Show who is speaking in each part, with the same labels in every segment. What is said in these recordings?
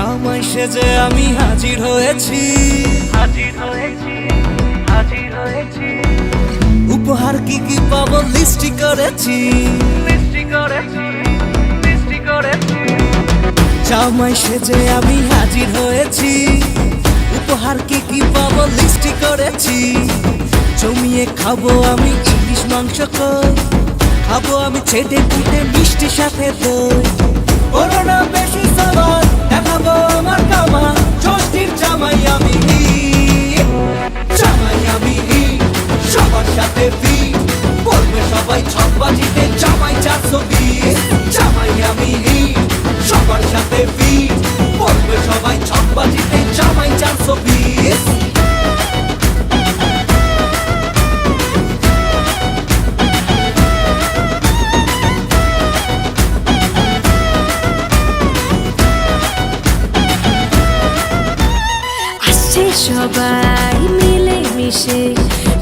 Speaker 1: জামাই সেজে আমি হাজির হয়েছি।
Speaker 2: হাজির হয়েছি হাজির হয়েছি।
Speaker 1: উপহার কি কি পাবো লিস্টি করেছি।
Speaker 2: মিষ্টি করেছি করেছি।
Speaker 1: জামাই সেজে আমি হাজির হয়েছি। উপহার কি কি পাবো লিস্টি করেছি। জমিয়ে খাব আমি ইলিশ মাংস খাব আমি ছেটে পুটে মিষ্টি সাথে দই। বলো বেশি সাবার সবাই ছক বাজিতে, জামাই চারশো বিশ জামাই আমি সবার সাথে ফি বলবে সবাই ছক বাজিতে, জামাই চারশো বিশ
Speaker 3: সবাই মিলে মিশে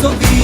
Speaker 3: So be